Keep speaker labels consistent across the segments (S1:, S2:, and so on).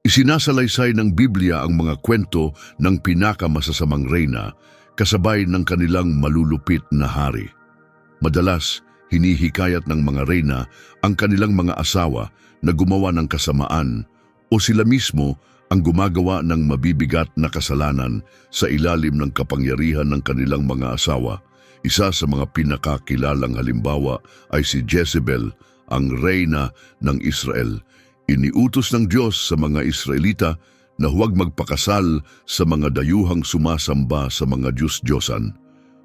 S1: Isinasalaysay ng Biblia ang mga kwento ng pinakamasasamang reyna kasabay ng kanilang malulupit na hari. Madalas, hinihikayat ng mga reyna ang kanilang mga asawa na gumawa ng kasamaan o sila mismo ang gumagawa ng mabibigat na kasalanan sa ilalim ng kapangyarihan ng kanilang mga asawa. Isa sa mga pinakakilalang halimbawa ay si Jezebel, ang reyna ng Israel. Iniutos ng Diyos sa mga Israelita na huwag magpakasal sa mga dayuhang sumasamba sa mga Diyos-Diyosan.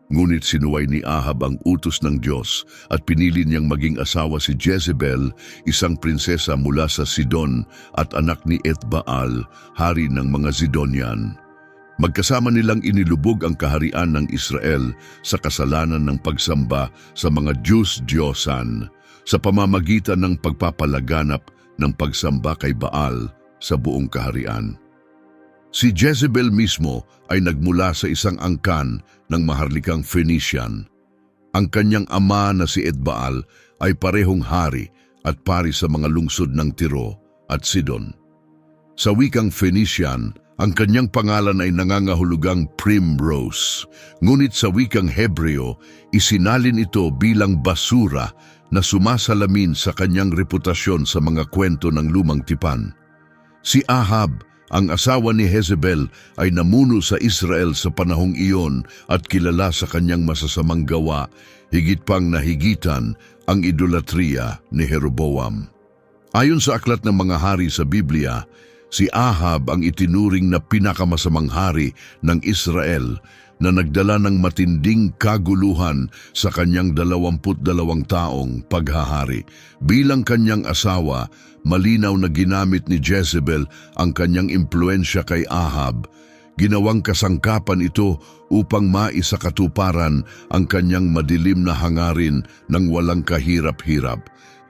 S1: Ngunit sinuway ni Ahab ang utos ng Diyos at pinili niyang maging asawa si Jezebel, isang prinsesa mula sa Sidon at anak ni Etbaal, hari ng mga Zidonian. Magkasama nilang inilubog ang kaharian ng Israel sa kasalanan ng pagsamba sa mga Diyos-Diyosan sa pamamagitan ng pagpapalaganap ng pagsamba kay Baal sa buong kaharian. Si Jezebel mismo ay nagmula sa isang angkan ng maharlikang Phoenician. Ang kanyang ama na si Edbaal ay parehong hari at pari sa mga lungsod ng Tiro at Sidon. Sa wikang Phoenician, ang kanyang pangalan ay nangangahulugang Primrose. Ngunit sa wikang Hebreo, isinalin ito bilang basura na sumasalamin sa kanyang reputasyon sa mga kwento ng lumang tipan. Si Ahab, ang asawa ni Jezebel, ay namuno sa Israel sa panahong iyon at kilala sa kanyang masasamang gawa, higit pang nahigitan ang idolatriya ni Jeroboam. Ayon sa aklat ng mga hari sa Biblia, si Ahab ang itinuring na pinakamasamang hari ng Israel na nagdala ng matinding kaguluhan sa kanyang dalawamput dalawang taong paghahari. Bilang kanyang asawa, malinaw na ginamit ni Jezebel ang kanyang impluensya kay Ahab. Ginawang kasangkapan ito upang maisakatuparan ang kanyang madilim na hangarin ng walang kahirap-hirap.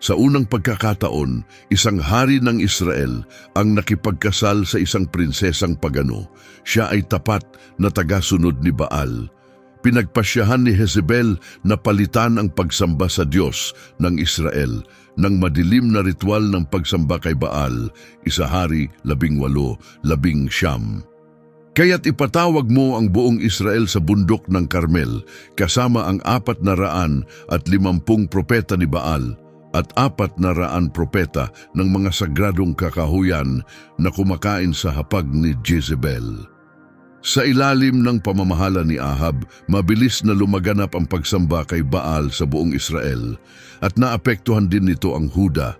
S1: Sa unang pagkakataon, isang hari ng Israel ang nakipagkasal sa isang prinsesang pagano. Siya ay tapat na tagasunod ni Baal. Pinagpasyahan ni Jezebel na palitan ang pagsamba sa Diyos ng Israel ng madilim na ritual ng pagsamba kay Baal, isa hari, labing walo, labing siyam. Kaya't ipatawag mo ang buong Israel sa bundok ng Karmel, kasama ang apat na raan at limampung propeta ni Baal, at apat na raan propeta ng mga sagradong kakahuyan na kumakain sa hapag ni Jezebel. Sa ilalim ng pamamahala ni Ahab, mabilis na lumaganap ang pagsamba kay Baal sa buong Israel at naapektuhan din nito ang Huda.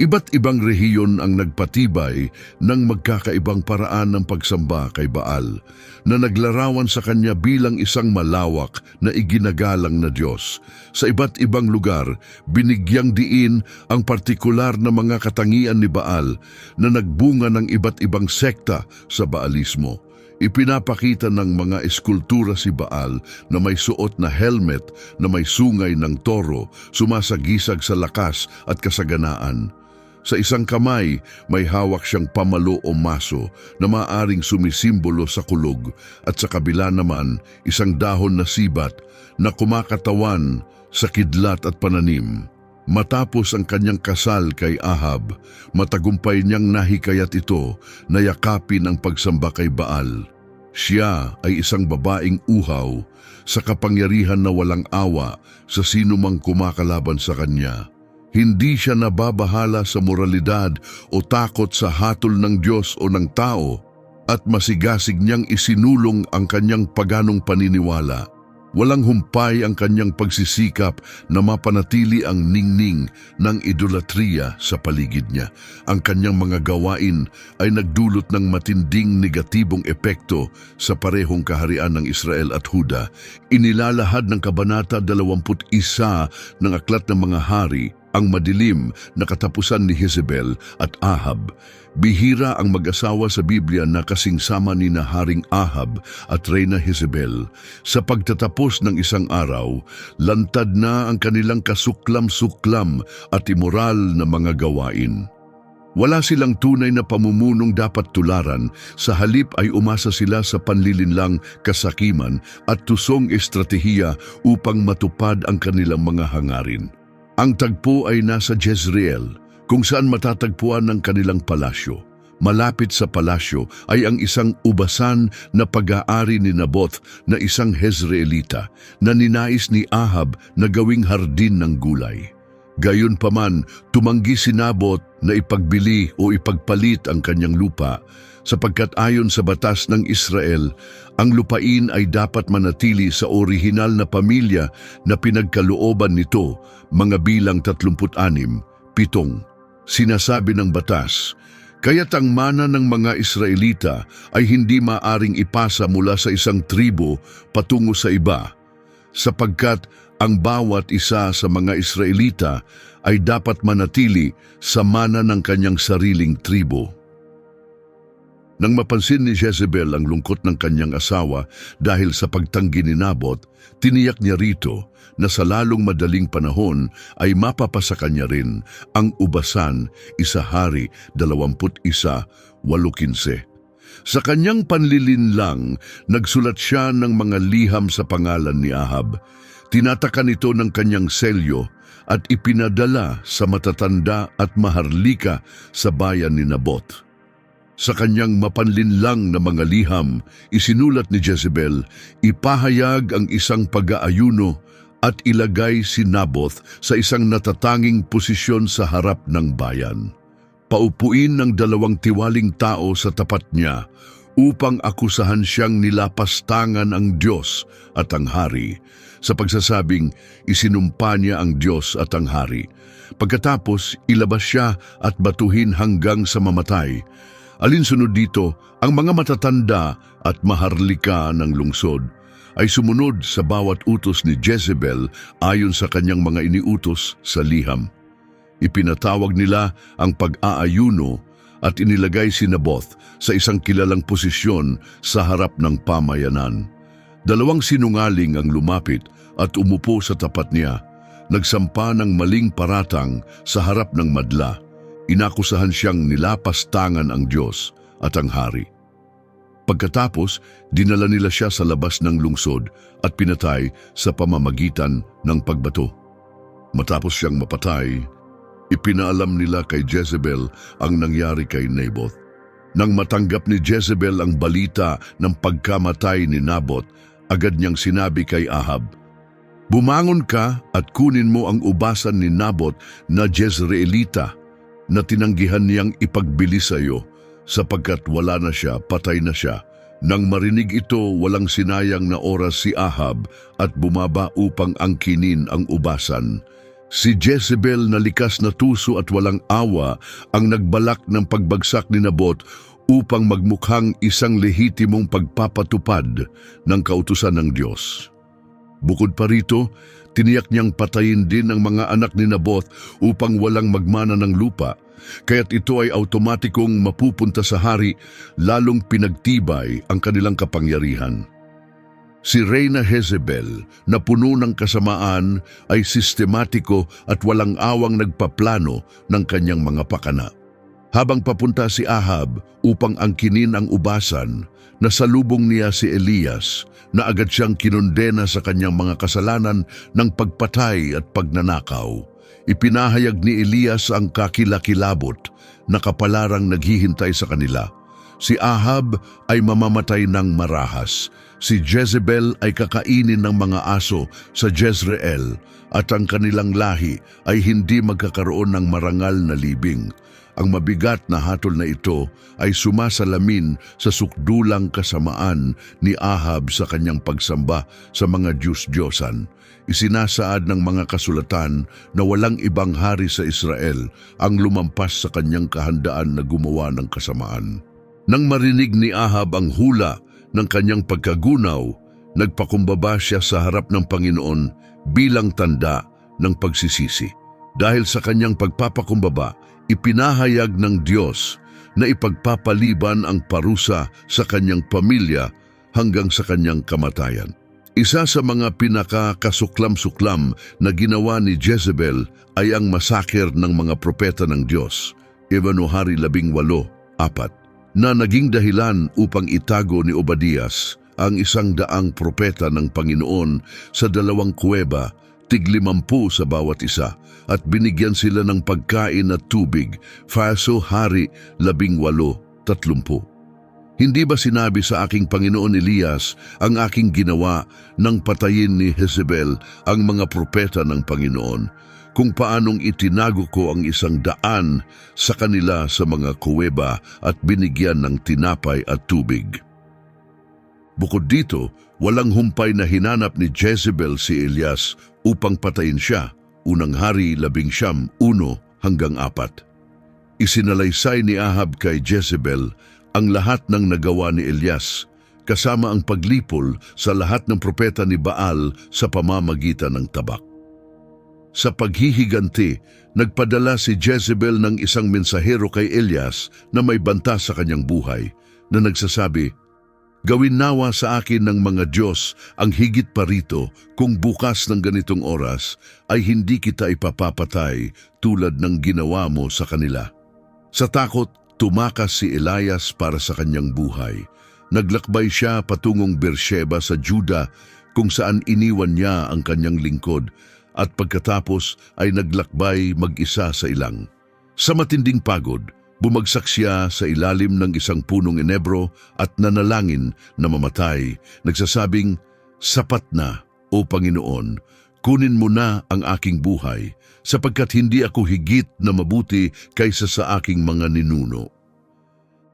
S1: Iba't ibang rehiyon ang nagpatibay ng magkakaibang paraan ng pagsamba kay Baal na naglarawan sa kanya bilang isang malawak na iginagalang na Diyos. Sa iba't ibang lugar, binigyang diin ang partikular na mga katangian ni Baal na nagbunga ng iba't ibang sekta sa Baalismo. Ipinapakita ng mga eskultura si Baal na may suot na helmet na may sungay ng toro, sumasagisag sa lakas at kasaganaan. Sa isang kamay, may hawak siyang pamalo o maso na maaring sumisimbolo sa kulog at sa kabila naman isang dahon na sibat na kumakatawan sa kidlat at pananim. Matapos ang kanyang kasal kay Ahab, matagumpay niyang nahikayat ito na yakapin ang pagsamba kay Baal. Siya ay isang babaeng uhaw sa kapangyarihan na walang awa sa sinumang kumakalaban sa kanya. Hindi siya nababahala sa moralidad o takot sa hatol ng Diyos o ng tao at masigasig niyang isinulong ang kanyang paganong paniniwala. Walang humpay ang kanyang pagsisikap na mapanatili ang ningning ng idolatriya sa paligid niya. Ang kanyang mga gawain ay nagdulot ng matinding negatibong epekto sa parehong kaharian ng Israel at Huda. Inilalahad ng Kabanata 21 ng Aklat ng Mga Hari ang madilim na katapusan ni Jezebel at Ahab. Bihira ang mag-asawa sa Biblia na kasingsama ni na Haring Ahab at Reyna Jezebel. Sa pagtatapos ng isang araw, lantad na ang kanilang kasuklam-suklam at imoral na mga gawain. Wala silang tunay na pamumunong dapat tularan, sa halip ay umasa sila sa panlilinlang kasakiman at tusong estratehiya upang matupad ang kanilang mga hangarin. Ang tagpo ay nasa Jezreel, kung saan matatagpuan ng kanilang palasyo. malapit sa palasyo ay ang isang ubasan na pag-aari ni Naboth na isang Hezreelita na ninais ni Ahab na gawing hardin ng gulay. Gayon paman, tumanggi si Naboth na ipagbili o ipagpalit ang kanyang lupa sapagkat ayon sa batas ng Israel, ang lupain ay dapat manatili sa orihinal na pamilya na pinagkalooban nito, mga bilang 36, pitong. Sinasabi ng batas, kaya't ang mana ng mga Israelita ay hindi maaring ipasa mula sa isang tribo patungo sa iba, sapagkat ang bawat isa sa mga Israelita ay dapat manatili sa mana ng kanyang sariling tribo. Nang mapansin ni Jezebel ang lungkot ng kanyang asawa dahil sa pagtanggi ni Nabot, tiniyak niya rito na sa lalong madaling panahon ay mapapasa kanya rin ang ubasan, isahari, dalawamput isa, walukinse. Sa kanyang panlilinlang, nagsulat siya ng mga liham sa pangalan ni Ahab. Tinatakan ito ng kanyang selyo at ipinadala sa matatanda at maharlika sa bayan ni Nabot. Sa kanyang mapanlinlang na mga liham, isinulat ni Jezebel, ipahayag ang isang pag-aayuno at ilagay si Naboth sa isang natatanging posisyon sa harap ng bayan. Paupuin ng dalawang tiwaling tao sa tapat niya upang akusahan siyang nilapastangan ang Diyos at ang Hari sa pagsasabing isinumpa niya ang Diyos at ang Hari. Pagkatapos, ilabas siya at batuhin hanggang sa mamatay. Alinsunod dito, ang mga matatanda at maharlika ng lungsod ay sumunod sa bawat utos ni Jezebel ayon sa kanyang mga iniutos sa liham. Ipinatawag nila ang pag-aayuno at inilagay si Naboth sa isang kilalang posisyon sa harap ng pamayanan. Dalawang sinungaling ang lumapit at umupo sa tapat niya. Nagsampa ng maling paratang sa harap ng madla. Inakusahan siyang nilapastangan ang Diyos at ang Hari. Pagkatapos, dinala nila siya sa labas ng lungsod at pinatay sa pamamagitan ng pagbato. Matapos siyang mapatay, ipinaalam nila kay Jezebel ang nangyari kay Naboth. Nang matanggap ni Jezebel ang balita ng pagkamatay ni Nabot, agad niyang sinabi kay Ahab, Bumangon ka at kunin mo ang ubasan ni Nabot na Jezreelita na tinanggihan niyang ipagbili sa iyo sapagkat wala na siya, patay na siya. Nang marinig ito, walang sinayang na oras si Ahab at bumaba upang angkinin ang ubasan. Si Jezebel na likas na tuso at walang awa ang nagbalak ng pagbagsak ni Nabot upang magmukhang isang lehitimong pagpapatupad ng kautusan ng Diyos. Bukod pa rito, tiniyak niyang patayin din ang mga anak ni Naboth upang walang magmana ng lupa, kaya't ito ay automatikong mapupunta sa hari, lalong pinagtibay ang kanilang kapangyarihan. Si Reyna Jezebel na puno ng kasamaan ay sistematiko at walang awang nagpaplano ng kanyang mga pakana. Habang papunta si Ahab upang angkinin ang ubasan, nasalubong niya si Elias na agad siyang kinondena sa kanyang mga kasalanan ng pagpatay at pagnanakaw. Ipinahayag ni Elias ang kakilakilabot na kapalarang naghihintay sa kanila. Si Ahab ay mamamatay ng marahas. Si Jezebel ay kakainin ng mga aso sa Jezreel at ang kanilang lahi ay hindi magkakaroon ng marangal na libing. Ang mabigat na hatol na ito ay sumasalamin sa sukdulang kasamaan ni Ahab sa kanyang pagsamba sa mga Diyos-Diyosan. Isinasaad ng mga kasulatan na walang ibang hari sa Israel ang lumampas sa kanyang kahandaan na gumawa ng kasamaan. Nang marinig ni Ahab ang hula ng kanyang pagkagunaw, nagpakumbaba siya sa harap ng Panginoon bilang tanda ng pagsisisi. Dahil sa kanyang pagpapakumbaba, ipinahayag ng Diyos na ipagpapaliban ang parusa sa kanyang pamilya hanggang sa kanyang kamatayan. Isa sa mga pinakakasuklam-suklam na ginawa ni Jezebel ay ang masakir ng mga propeta ng Diyos. Evanuhari 18, apat na naging dahilan upang itago ni Obadias ang isang daang propeta ng Panginoon sa dalawang kuweba, tiglimampu sa bawat isa, at binigyan sila ng pagkain at tubig, Faso Hari labing walo, Tatlumpu. Hindi ba sinabi sa aking Panginoon Elias ang aking ginawa nang patayin ni Jezebel ang mga propeta ng Panginoon kung paanong itinago ko ang isang daan sa kanila sa mga kuweba at binigyan ng tinapay at tubig. Bukod dito, walang humpay na hinanap ni Jezebel si Elias upang patayin siya, unang hari labing siyam, uno hanggang apat. Isinalaysay ni Ahab kay Jezebel ang lahat ng nagawa ni Elias, kasama ang paglipol sa lahat ng propeta ni Baal sa pamamagitan ng tabak. Sa paghihiganti, nagpadala si Jezebel ng isang mensahero kay Elias na may banta sa kanyang buhay na nagsasabi, Gawin nawa sa akin ng mga Diyos ang higit pa rito kung bukas ng ganitong oras ay hindi kita ipapapatay tulad ng ginawa mo sa kanila. Sa takot, tumakas si Elias para sa kanyang buhay. Naglakbay siya patungong Beersheba sa Juda kung saan iniwan niya ang kanyang lingkod at pagkatapos ay naglakbay mag-isa sa ilang. Sa matinding pagod, bumagsak siya sa ilalim ng isang punong enebro at nanalangin na mamatay, nagsasabing, Sapat na, O Panginoon, kunin mo na ang aking buhay, sapagkat hindi ako higit na mabuti kaysa sa aking mga ninuno.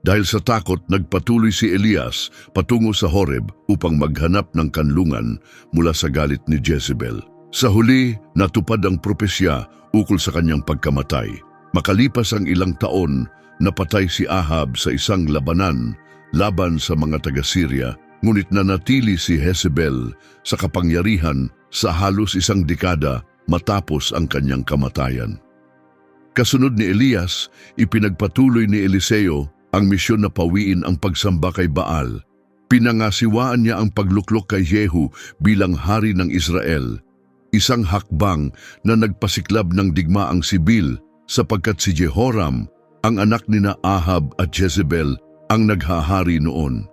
S1: Dahil sa takot, nagpatuloy si Elias patungo sa Horeb upang maghanap ng kanlungan mula sa galit ni Jezebel. Sa huli, natupad ang propesya ukol sa kanyang pagkamatay. Makalipas ang ilang taon, napatay si Ahab sa isang labanan laban sa mga taga-Syria, ngunit nanatili si Jezebel sa kapangyarihan sa halos isang dekada matapos ang kanyang kamatayan. Kasunod ni Elias, ipinagpatuloy ni Eliseo ang misyon na pawiin ang pagsamba kay Baal. Pinangasiwaan niya ang pagluklok kay Jehu bilang hari ng Israel, isang hakbang na nagpasiklab ng digmaang sibil sapagkat si Jehoram, ang anak ni na Ahab at Jezebel, ang naghahari noon.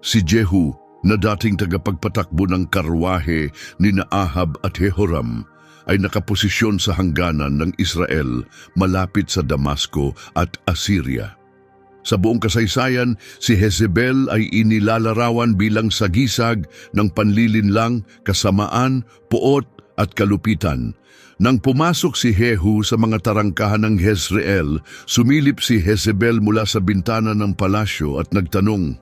S1: Si Jehu, na dating tagapagpatakbo ng karwahe ni na Ahab at Jehoram, ay nakaposisyon sa hangganan ng Israel malapit sa Damasco at Assyria. Sa buong kasaysayan, si Jezebel ay inilalarawan bilang sagisag ng panlilinlang, kasamaan, puot at kalupitan. Nang pumasok si Jehu sa mga tarangkahan ng Jezreel, sumilip si Jezebel mula sa bintana ng palasyo at nagtanong,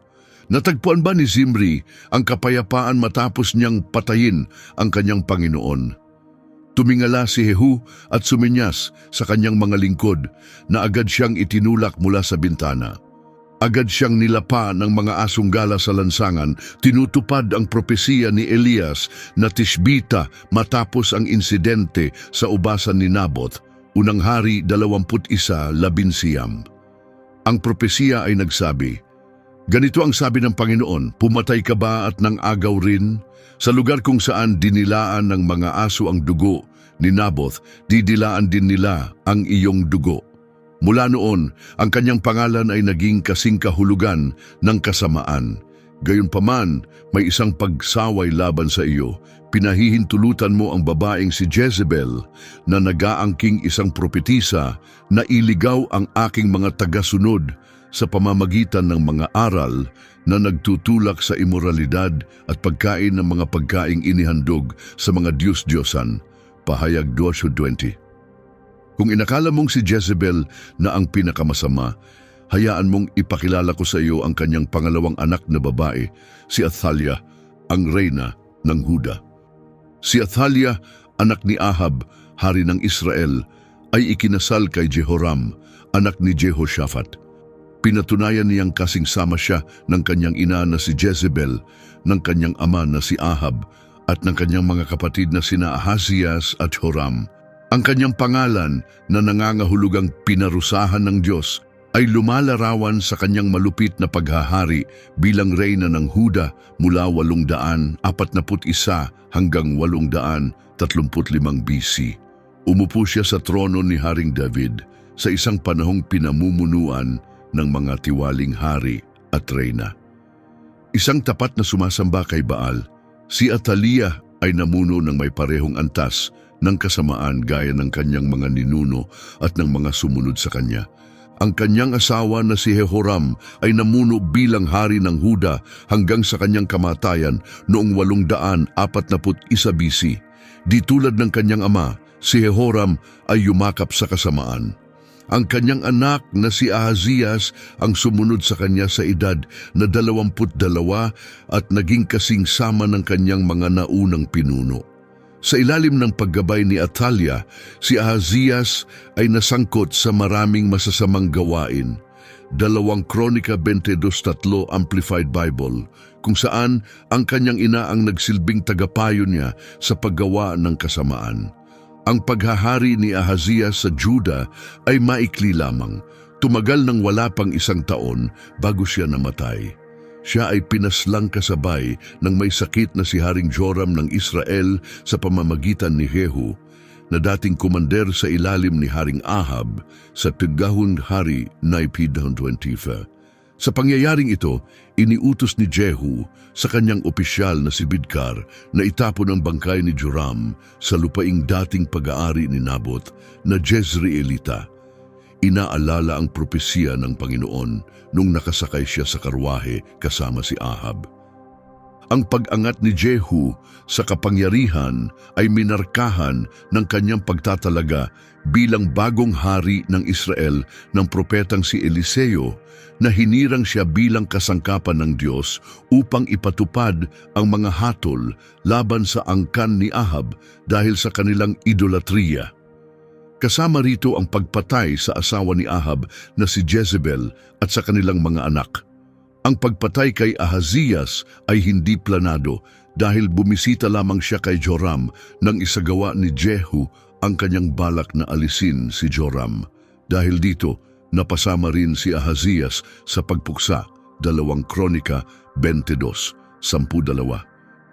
S1: Natagpuan ba ni Zimri ang kapayapaan matapos niyang patayin ang kanyang Panginoon? Tumingala si Jehu at suminyas sa kanyang mga lingkod na agad siyang itinulak mula sa bintana. Agad siyang nilapa ng mga asong gala sa lansangan, tinutupad ang propesiya ni Elias na Tishbita matapos ang insidente sa ubasan ni Naboth, unang hari 21, labinsiyam. Ang propesiya ay nagsabi, Ganito ang sabi ng Panginoon, pumatay ka ba at nang agaw rin? Sa lugar kung saan dinilaan ng mga aso ang dugo ni Naboth, didilaan din nila ang iyong dugo. Mula noon, ang kanyang pangalan ay naging kasing kahulugan ng kasamaan. Gayunpaman, may isang pagsaway laban sa iyo. Pinahihintulutan mo ang babaeng si Jezebel na nagaangking isang propetisa na iligaw ang aking mga tagasunod sa pamamagitan ng mga aral na nagtutulak sa imoralidad at pagkain ng mga pagkaing inihandog sa mga Diyos-Diyosan. Pahayag 2.20 Kung inakala mong si Jezebel na ang pinakamasama, hayaan mong ipakilala ko sa iyo ang kanyang pangalawang anak na babae, si Athalia, ang reyna ng Huda. Si Athalia, anak ni Ahab, hari ng Israel, ay ikinasal kay Jehoram, anak ni Jehoshaphat. Pinatunayan niyang kasing sama siya ng kanyang ina na si Jezebel, ng kanyang ama na si Ahab, at ng kanyang mga kapatid na sina Ahazias at Joram. Ang kanyang pangalan na nangangahulugang pinarusahan ng Diyos ay lumalarawan sa kanyang malupit na paghahari bilang reyna ng Huda mula 841 hanggang 835 BC. Umupo siya sa trono ni Haring David sa isang panahong pinamumunuan ng mga tiwaling hari at reyna. Isang tapat na sumasamba kay Baal, si Atalia ay namuno ng may parehong antas ng kasamaan gaya ng kanyang mga ninuno at ng mga sumunod sa kanya. Ang kanyang asawa na si Jehoram ay namuno bilang hari ng Huda hanggang sa kanyang kamatayan noong 841 BC. Di tulad ng kanyang ama, si Jehoram ay yumakap sa kasamaan. Ang kanyang anak na si Ahazias ang sumunod sa kanya sa edad na 22 at naging kasing sama ng kanyang mga naunang pinuno. Sa ilalim ng paggabay ni Atalia, si Ahazias ay nasangkot sa maraming masasamang gawain. Dalawang Kronika 22.3 Amplified Bible, kung saan ang kanyang ina ang nagsilbing tagapayo niya sa paggawa ng kasamaan. Ang paghahari ni Ahazias sa Juda ay maikli lamang. Tumagal ng wala pang isang taon bago siya namatay. Siya ay pinaslang kasabay ng may sakit na si Haring Joram ng Israel sa pamamagitan ni Jehu, na dating kumander sa ilalim ni Haring Ahab sa Tigahon Hari na 25. Sa pangyayaring ito, iniutos ni Jehu sa kanyang opisyal na si Bidkar na itapon ang bangkay ni Joram sa lupaing dating pag-aari ni Nabot na Jezreelita inaalala ang propesya ng Panginoon nung nakasakay siya sa karwahe kasama si Ahab. Ang pag-angat ni Jehu sa kapangyarihan ay minarkahan ng kanyang pagtatalaga bilang bagong hari ng Israel ng propetang si Eliseo na hinirang siya bilang kasangkapan ng Diyos upang ipatupad ang mga hatol laban sa angkan ni Ahab dahil sa kanilang idolatriya. Kasama rito ang pagpatay sa asawa ni Ahab na si Jezebel at sa kanilang mga anak. Ang pagpatay kay Ahazias ay hindi planado dahil bumisita lamang siya kay Joram nang isagawa ni Jehu ang kanyang balak na alisin si Joram. Dahil dito, napasama rin si Ahazias sa pagpuksa, dalawang kronika 22, sampu dalawa.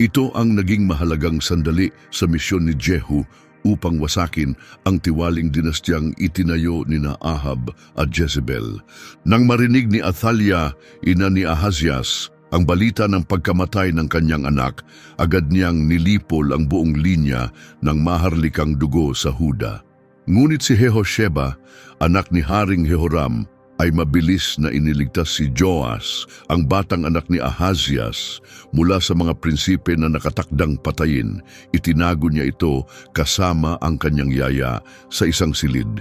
S1: Ito ang naging mahalagang sandali sa misyon ni Jehu upang wasakin ang tiwaling dinastyang itinayo ni na Ahab at Jezebel. Nang marinig ni Athalia, ina ni Ahazias, ang balita ng pagkamatay ng kanyang anak, agad niyang nilipol ang buong linya ng maharlikang dugo sa Huda. Ngunit si Jehosheba, anak ni Haring Jehoram, ay mabilis na iniligtas si Joas, ang batang anak ni Ahazias, mula sa mga prinsipe na nakatakdang patayin. Itinago niya ito kasama ang kanyang yaya sa isang silid.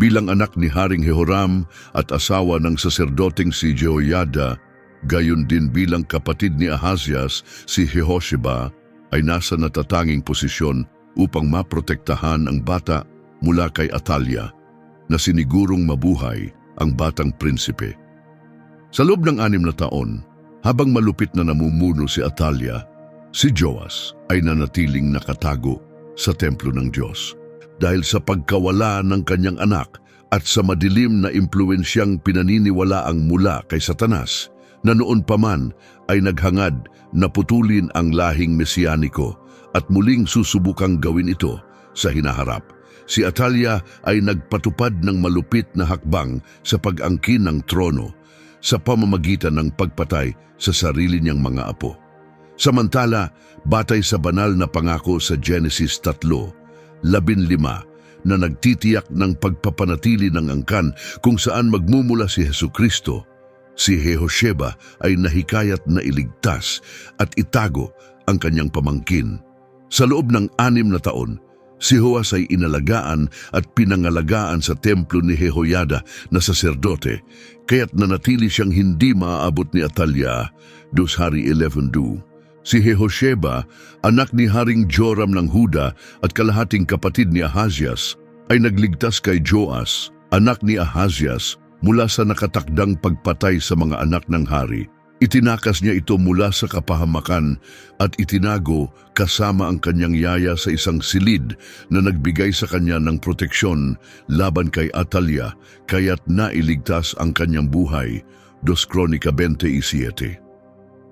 S1: Bilang anak ni Haring Jehoram at asawa ng saserdoteng si Jehoiada, gayon din bilang kapatid ni Ahazias si Jehosheba, ay nasa natatanging posisyon upang maprotektahan ang bata mula kay Atalia na sinigurong mabuhay ang batang prinsipe. Sa loob ng anim na taon, habang malupit na namumuno si Atalia, si Joas ay nanatiling nakatago sa templo ng Diyos dahil sa pagkawala ng kanyang anak at sa madilim na impluensyang pinaniniwalaang mula kay Satanas na noon pa man ay naghangad na putulin ang lahing mesianiko at muling susubukang gawin ito sa hinaharap si Atalia ay nagpatupad ng malupit na hakbang sa pag-angkin ng trono sa pamamagitan ng pagpatay sa sarili niyang mga apo. Samantala, batay sa banal na pangako sa Genesis 3, labin lima, na nagtitiyak ng pagpapanatili ng angkan kung saan magmumula si Heso Kristo, si Jehosheba ay nahikayat na iligtas at itago ang kanyang pamangkin. Sa loob ng anim na taon, Si Joas ay inalagaan at pinangalagaan sa templo ni Jehoiada na saserdote, kaya't nanatili siyang hindi maaabot ni Atalia, dos Hari 11.2. Si Jehosheba, anak ni Haring Joram ng Huda at kalahating kapatid ni Ahazias, ay nagligtas kay Joas, anak ni Ahazias, mula sa nakatakdang pagpatay sa mga anak ng hari Itinakas niya ito mula sa kapahamakan at itinago kasama ang kanyang yaya sa isang silid na nagbigay sa kanya ng proteksyon laban kay Atalia kaya't nailigtas ang kanyang buhay. Dos Kronika 27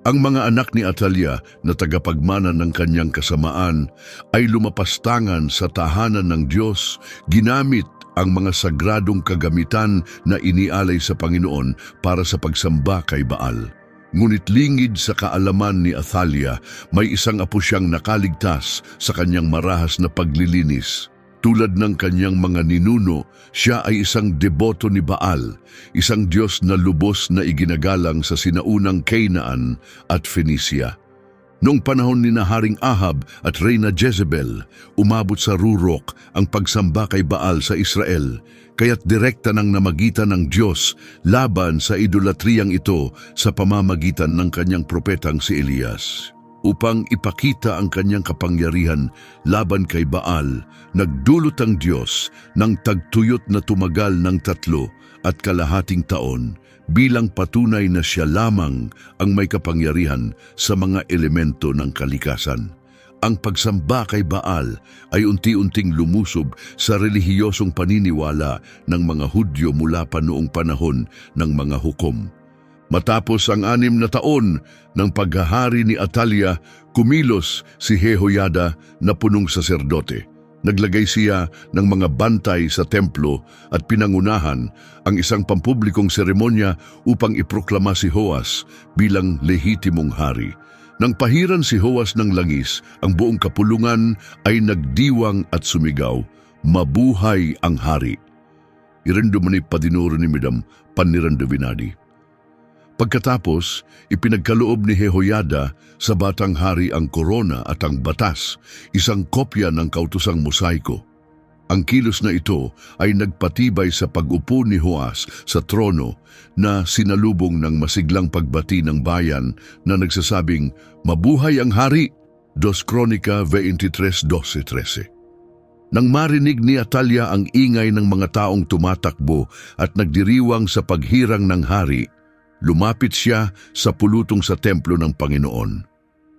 S1: Ang mga anak ni Atalia na tagapagmana ng kanyang kasamaan ay lumapastangan sa tahanan ng Diyos ginamit ang mga sagradong kagamitan na inialay sa Panginoon para sa pagsamba kay Baal. Ngunit lingid sa kaalaman ni Athalia, may isang apo siyang nakaligtas sa kanyang marahas na paglilinis. Tulad ng kanyang mga ninuno, siya ay isang deboto ni Baal, isang Diyos na lubos na iginagalang sa sinaunang Canaan at Phoenicia. Noong panahon ni Haring Ahab at Reyna Jezebel, umabot sa rurok ang pagsamba kay Baal sa Israel, kaya't direkta nang namagitan ng Diyos laban sa idolatriyang ito sa pamamagitan ng kanyang propetang si Elias. Upang ipakita ang kanyang kapangyarihan laban kay Baal, nagdulot ang Diyos ng tagtuyot na tumagal ng tatlo at kalahating taon bilang patunay na siya lamang ang may kapangyarihan sa mga elemento ng kalikasan. Ang pagsamba kay Baal ay unti-unting lumusob sa relihiyosong paniniwala ng mga Hudyo mula pa noong panahon ng mga hukom. Matapos ang anim na taon ng paghahari ni Atalia, kumilos si Jehoiada na punong saserdote. Naglagay siya ng mga bantay sa templo at pinangunahan ang isang pampublikong seremonya upang iproklama si Hoas bilang lehitimong hari. Nang pahiran si Hoas ng langis, ang buong kapulungan ay nagdiwang at sumigaw, Mabuhay ang hari! Irendo man padinuro ni Madam Panirando Vinadi. Pagkatapos, ipinagkaloob ni Jehoiada sa batang hari ang korona at ang batas, isang kopya ng kautusang mosaiko. Ang kilos na ito ay nagpatibay sa pag-upo ni Hoas sa trono na sinalubong ng masiglang pagbati ng bayan na nagsasabing, Mabuhay ang hari! Dos Kronika 23.12.13 Nang marinig ni Atalia ang ingay ng mga taong tumatakbo at nagdiriwang sa paghirang ng hari, lumapit siya sa pulutong sa templo ng Panginoon.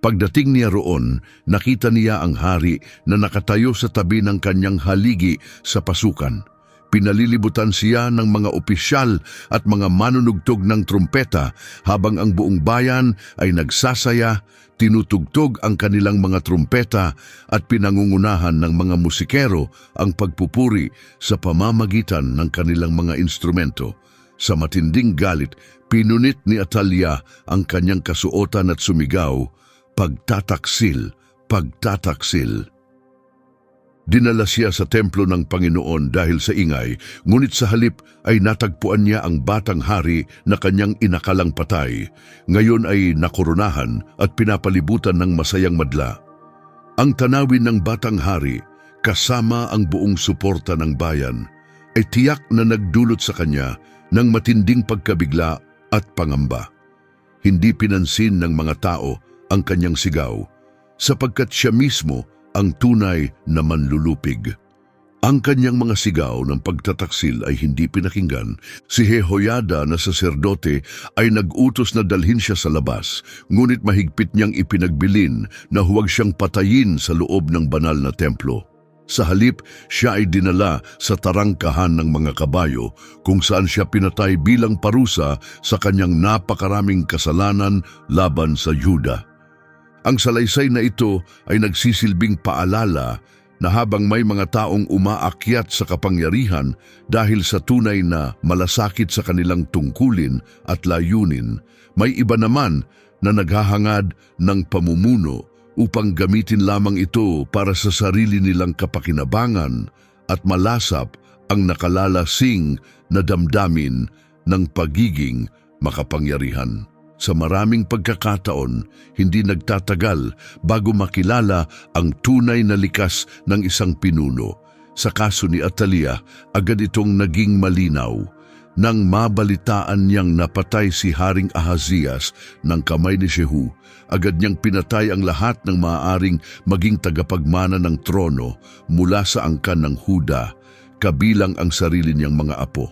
S1: Pagdating niya roon, nakita niya ang hari na nakatayo sa tabi ng kanyang haligi sa pasukan. Pinalilibutan siya ng mga opisyal at mga manunugtog ng trumpeta habang ang buong bayan ay nagsasaya, tinutugtog ang kanilang mga trumpeta at pinangungunahan ng mga musikero ang pagpupuri sa pamamagitan ng kanilang mga instrumento. Sa matinding galit, pinunit ni Atalia ang kanyang kasuotan at sumigaw, Pagtataksil, pagtataksil. Dinala siya sa templo ng Panginoon dahil sa ingay, ngunit sa halip ay natagpuan niya ang batang hari na kanyang inakalang patay. Ngayon ay nakoronahan at pinapalibutan ng masayang madla. Ang tanawin ng batang hari, kasama ang buong suporta ng bayan, ay tiyak na nagdulot sa kanya ng matinding pagkabigla at pangamba. Hindi pinansin ng mga tao ang kanyang sigaw, sapagkat siya mismo ang tunay na manlulupig. Ang kanyang mga sigaw ng pagtataksil ay hindi pinakinggan. Si Jehoiada na saserdote ay nag-utos na dalhin siya sa labas, ngunit mahigpit niyang ipinagbilin na huwag siyang patayin sa loob ng banal na templo. Sa halip, siya ay dinala sa tarangkahan ng mga kabayo kung saan siya pinatay bilang parusa sa kanyang napakaraming kasalanan laban sa Yuda. Ang salaysay na ito ay nagsisilbing paalala na habang may mga taong umaakyat sa kapangyarihan dahil sa tunay na malasakit sa kanilang tungkulin at layunin, may iba naman na naghahangad ng pamumuno upang gamitin lamang ito para sa sarili nilang kapakinabangan at malasap ang nakalalasing na damdamin ng pagiging makapangyarihan. Sa maraming pagkakataon, hindi nagtatagal bago makilala ang tunay na likas ng isang pinuno. Sa kaso ni Atalia, agad itong naging malinaw. Nang mabalitaan niyang napatay si Haring Ahazias ng kamay ni Shehu, agad niyang pinatay ang lahat ng maaaring maging tagapagmana ng trono mula sa angkan ng Huda, kabilang ang sarili niyang mga apo.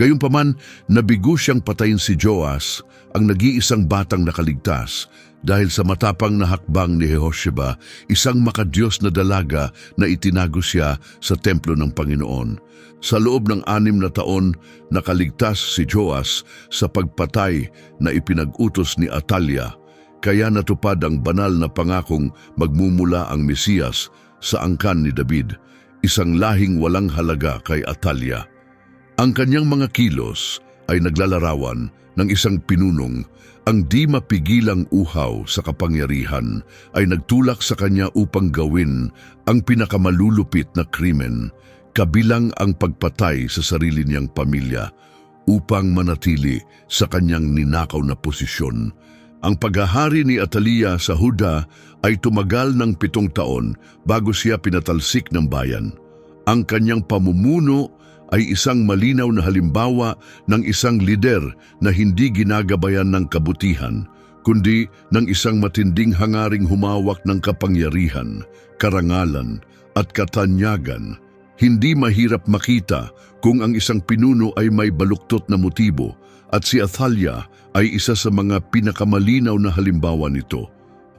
S1: Gayunpaman, nabigo siyang patayin si Joas, ang nag-iisang batang nakaligtas, dahil sa matapang na hakbang ni Jehosheba, isang makadiyos na dalaga na itinago siya sa templo ng Panginoon. Sa loob ng anim na taon, nakaligtas si Joas sa pagpatay na ipinag-utos ni Atalia, kaya natupad ang banal na pangakong magmumula ang Mesiyas sa angkan ni David, isang lahing walang halaga kay Atalia. Ang kanyang mga kilos ay naglalarawan ng isang pinunong ang di mapigilang uhaw sa kapangyarihan ay nagtulak sa kanya upang gawin ang pinakamalulupit na krimen, kabilang ang pagpatay sa sarili niyang pamilya upang manatili sa kanyang ninakaw na posisyon. Ang paghahari ni Atalia sa Huda ay tumagal ng pitong taon bago siya pinatalsik ng bayan. Ang kanyang pamumuno ay isang malinaw na halimbawa ng isang lider na hindi ginagabayan ng kabutihan, kundi ng isang matinding hangaring humawak ng kapangyarihan, karangalan at katanyagan. Hindi mahirap makita kung ang isang pinuno ay may baluktot na motibo at si Athalia ay isa sa mga pinakamalinaw na halimbawa nito.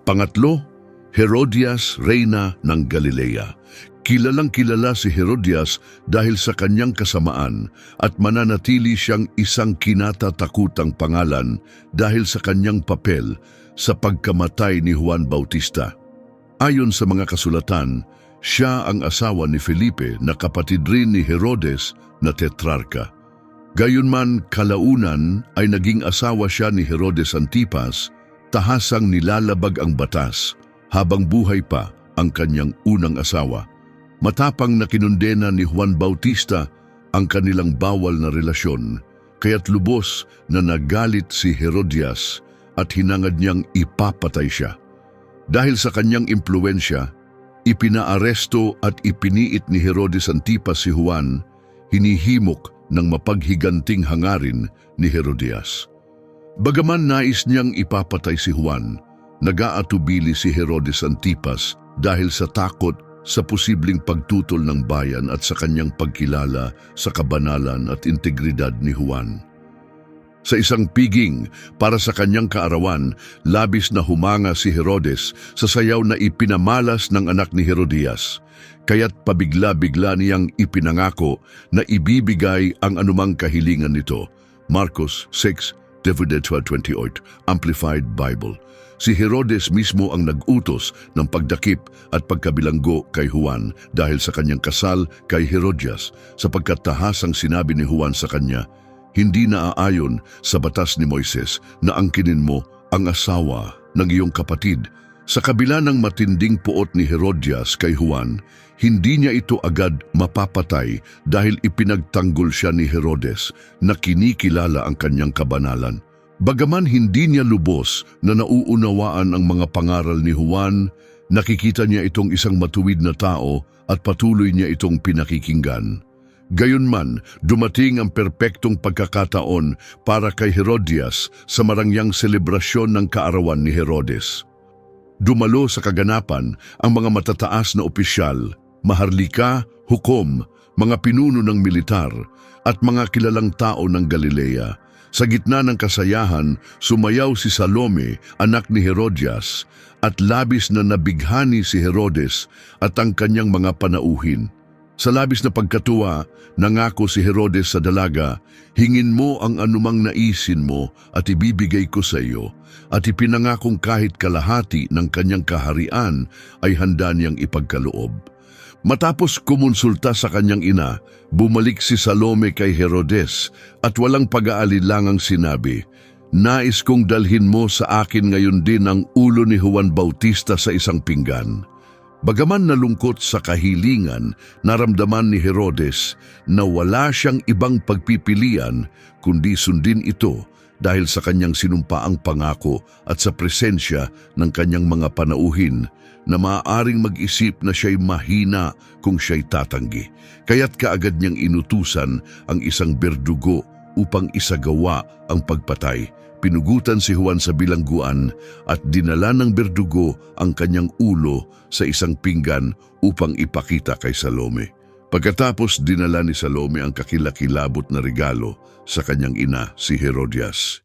S1: Pangatlo, Herodias, Reyna ng Galilea. Kilalang kilala si Herodias dahil sa kanyang kasamaan at mananatili siyang isang kinatatakutang pangalan dahil sa kanyang papel sa pagkamatay ni Juan Bautista. Ayon sa mga kasulatan, siya ang asawa ni Felipe na kapatid rin ni Herodes na tetrarka. Gayunman kalaunan ay naging asawa siya ni Herodes Antipas, tahasang nilalabag ang batas habang buhay pa ang kanyang unang asawa. Matapang na kinundena ni Juan Bautista ang kanilang bawal na relasyon, kaya't lubos na nagalit si Herodias at hinangad niyang ipapatay siya. Dahil sa kanyang impluensya, ipinaaresto at ipiniit ni Herodes Antipas si Juan, hinihimok ng mapaghiganting hangarin ni Herodias. Bagaman nais niyang ipapatay si Juan, nag-aatubili si Herodes Antipas dahil sa takot sa posibleng pagtutol ng bayan at sa kanyang pagkilala sa kabanalan at integridad ni Juan. Sa isang piging para sa kanyang kaarawan, labis na humanga si Herodes sa sayaw na ipinamalas ng anak ni Herodias. Kaya't pabigla-bigla niyang ipinangako na ibibigay ang anumang kahilingan nito. Marcos 6, David 12.28, Amplified Bible. Si Herodes mismo ang nag-utos ng pagdakip at pagkabilanggo kay Juan dahil sa kanyang kasal kay Herodias sapagkat tahasang sinabi ni Juan sa kanya, hindi naaayon sa batas ni Moises na angkinin mo ang asawa ng iyong kapatid. Sa kabila ng matinding puot ni Herodias kay Juan, hindi niya ito agad mapapatay dahil ipinagtanggol siya ni Herodes na kinikilala ang kanyang kabanalan. Bagaman hindi niya lubos na nauunawaan ang mga pangaral ni Juan, nakikita niya itong isang matuwid na tao at patuloy niya itong pinakikinggan. Gayunman, dumating ang perpektong pagkakataon para kay Herodias sa marangyang selebrasyon ng kaarawan ni Herodes. Dumalo sa kaganapan ang mga matataas na opisyal, maharlika, hukom, mga pinuno ng militar at mga kilalang tao ng Galilea. Sa gitna ng kasayahan, sumayaw si Salome, anak ni Herodias, at labis na nabighani si Herodes at ang kanyang mga panauhin. Sa labis na pagkatuwa, nangako si Herodes sa dalaga, hingin mo ang anumang naisin mo at ibibigay ko sa iyo, at ipinangakong kahit kalahati ng kanyang kaharian ay handa niyang ipagkaloob. Matapos kumonsulta sa kanyang ina, bumalik si Salome kay Herodes at walang pag-aalilangang sinabi, Nais kong dalhin mo sa akin ngayon din ang ulo ni Juan Bautista sa isang pinggan. Bagaman nalungkot sa kahilingan, naramdaman ni Herodes na wala siyang ibang pagpipilian kundi sundin ito dahil sa kanyang sinumpaang pangako at sa presensya ng kanyang mga panauhin na maaaring mag-isip na siya'y mahina kung siya'y tatanggi. Kaya't kaagad niyang inutusan ang isang berdugo upang isagawa ang pagpatay. Pinugutan si Juan sa bilangguan at dinala ng berdugo ang kanyang ulo sa isang pinggan upang ipakita kay Salome. Pagkatapos dinala ni Salome ang kakilakilabot na regalo sa kanyang ina si Herodias.